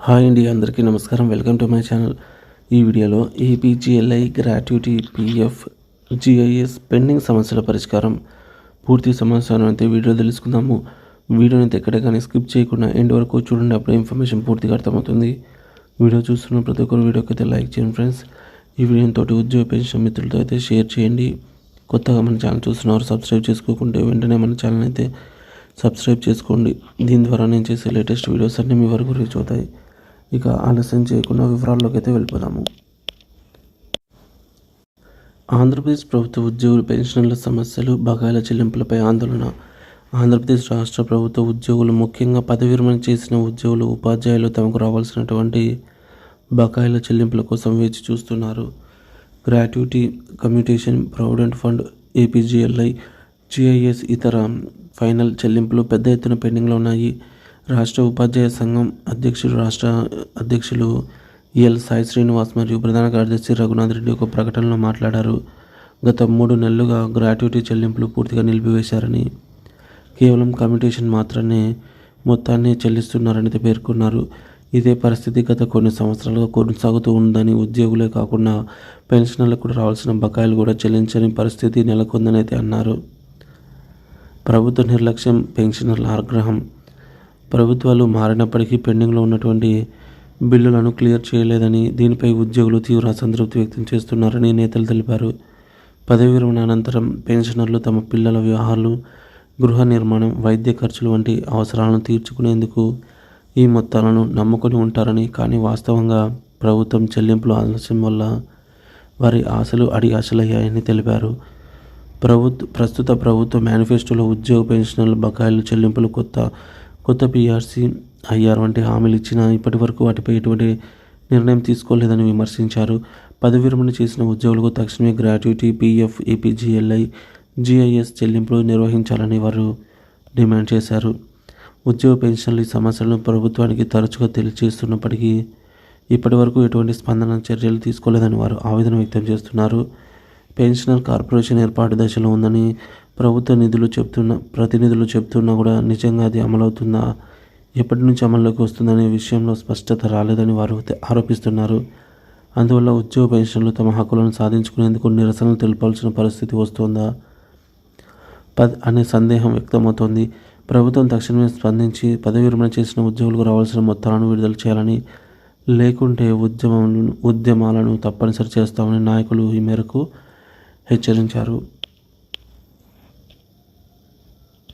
Hi అండి అందరికీ నమస్కారం. Welcome to my channel. ఈ వీడియోలో APGLI gratuity PF GIS pending సమస్యల పరిష్కారం పూర్తి సమాచారం అయితే వీడియో తెలుసుకుందాము. వీడియోని అయితే ఎక్కడ కానీ స్కిప్ చేయకుండా ఎండ్ వరకు చూడండి అప్పుడు ఇన్ఫర్మేషన్ పూర్తిగా అర్థమవుతుంది. వీడియో చూస్తున్న ప్రతి ఒక్కరు వీడియోకి అయితే లైక్ చేయండి ఫ్రెండ్స్. ఈ వీడియోని తోటి ఉద్యోగ పెన్షన్ మిత్రులతో అయితే షేర్ చేయండి. కొత్తగా మన ఛానల్ చూస్తున్నవారు సబ్స్క్రైబ్ చేసుకోకుంటే వెంటనే మన ఛానల్ అయితే సబ్స్క్రైబ్ చేసుకోండి. దీని ద్వారా నేను చేసే లేటెస్ట్ వీడియోస్ అన్నీ మీ వరకు రీచ్ అవుతాయి. ఇక ఆలస్యం చేయకుండా వివరాల్లోకి అయితే వెళ్ళిపోదాము. ఆంధ్రప్రదేశ్ ప్రభుత్వ ఉద్యోగుల పెన్షన్ల సమస్యలు బకాయిల చెల్లింపులపై ఆందోళన. ఆంధ్రప్రదేశ్ రాష్ట్ర ప్రభుత్వ ఉద్యోగులు ముఖ్యంగా పదవి విరమణ చేసిన ఉద్యోగులు ఉపాధ్యాయులు తమకు రావాల్సినటువంటి బకాయిల చెల్లింపుల కోసం వేచి చూస్తున్నారు. Gratuity commutation provident fund APGLI GIS ఇతర ఫైనల్ చెల్లింపులు పెద్ద ఎత్తున పెండింగ్లో ఉన్నాయి. రాష్ట్ర ఉపాధ్యాయ సంఘం అధ్యక్షులు రాష్ట్ర అధ్యక్షులు ఎల్ సాయి శ్రీనివాస్ మరియు ప్రధాన కార్యదర్శి రఘునాథ్ రెడ్డి ఒక ప్రకటనలో మాట్లాడారు. గత మూడు నెలలుగా గ్రాట్యుటీ చెల్లింపులు పూర్తిగా నిలిపివేశారని కేవలం కమ్యూటేషన్ మాత్రమే మొత్తాన్ని చెల్లిస్తున్నారని పేర్కొన్నారు. ఇదే పరిస్థితి గత కొన్ని సంవత్సరాలుగా కొనసాగుతూ ఉందని ఉద్యోగులే కాకుండా పెన్షనర్లకు కూడా రావాల్సిన బకాయిలు కూడా చెల్లించని పరిస్థితి నెలకొందని అయితే అన్నారు. ప్రభుత్వ నిర్లక్ష్యం పెన్షనర్ల ఆగ్రహం ప్రభుత్వాలు మారినప్పటికీ పెండింగ్లో ఉన్నటువంటి బిల్లులను క్లియర్ చేయలేదని దీనిపై ఉద్యోగులు తీవ్ర అసంతృప్తి వ్యక్తం చేస్తున్నారని నేతలు తెలిపారు. పదవి విరమణ అనంతరం పెన్షనర్లు తమ పిల్లల వివాహాలు గృహ నిర్మాణం వైద్య ఖర్చులు వంటి అవసరాలను తీర్చుకునేందుకు ఈ మొత్తాలను నమ్ముకొని ఉంటారని కానీ వాస్తవంగా ప్రభుత్వం చెల్లింపులు ఆలస్యం వల్ల వారి ఆశలు అడి ఆశలయ్యాయని తెలిపారు. ప్రభుత్వ ప్రస్తుత ప్రభుత్వ మేనిఫెస్టోలో ఉద్యోగ పెన్షనర్ల బకాయిలు చెల్లింపులు కొత్త కొత్త పీఆర్సీ ఐఆర్ వంటి హామీలు ఇచ్చినా ఇప్పటి వరకు వాటిపై ఎటువంటి నిర్ణయం తీసుకోలేదని విమర్శించారు. పదవి విరమణ చేసిన ఉద్యోగులకు తక్షణమే గ్రాట్యుటీ పీఎఫ్ ఏపీజీఎల్ఐ జిఐఎస్ చెల్లింపులు నిర్వహించాలని వారు డిమాండ్ చేశారు. ఉద్యోగ పెన్షన్లు ఈ సమస్యలను ప్రభుత్వానికి తరచుగా తెలియజేస్తున్నప్పటికీ ఇప్పటి వరకు ఎటువంటి స్పందన చర్యలు తీసుకోలేదని వారు ఆవేదన వ్యక్తం చేస్తున్నారు. పెన్షనర్ కార్పొరేషన్ ఏర్పాటు దశలో ఉందని ప్రభుత్వ నిధులు చెప్తున్న ప్రతినిధులు చెప్తున్నా కూడా నిజంగా అది అమలవుతుందా? ఎప్పటి నుంచి అమల్లోకి వస్తుందనే విషయంలో స్పష్టత రాలేదని వారు ఆరోపిస్తున్నారు. అందువల్ల ఉద్యోగ పెన్షన్లు తమ హక్కులను సాధించుకునేందుకు నిరసనలు తెలపాల్సిన పరిస్థితి వస్తుందా? పద్ అనే సందేహం వ్యక్తమవుతోంది. ప్రభుత్వం తక్షణమే స్పందించి పదవి విరమణ చేసిన ఉద్యోగులకు రావాల్సిన మొత్తాలను విడుదల చేయాలని లేకుంటే ఉద్యమం ఉద్యమాలను తప్పనిసరి చేస్తామని నాయకులు ఈ మేరకు హెచ్చరించారు.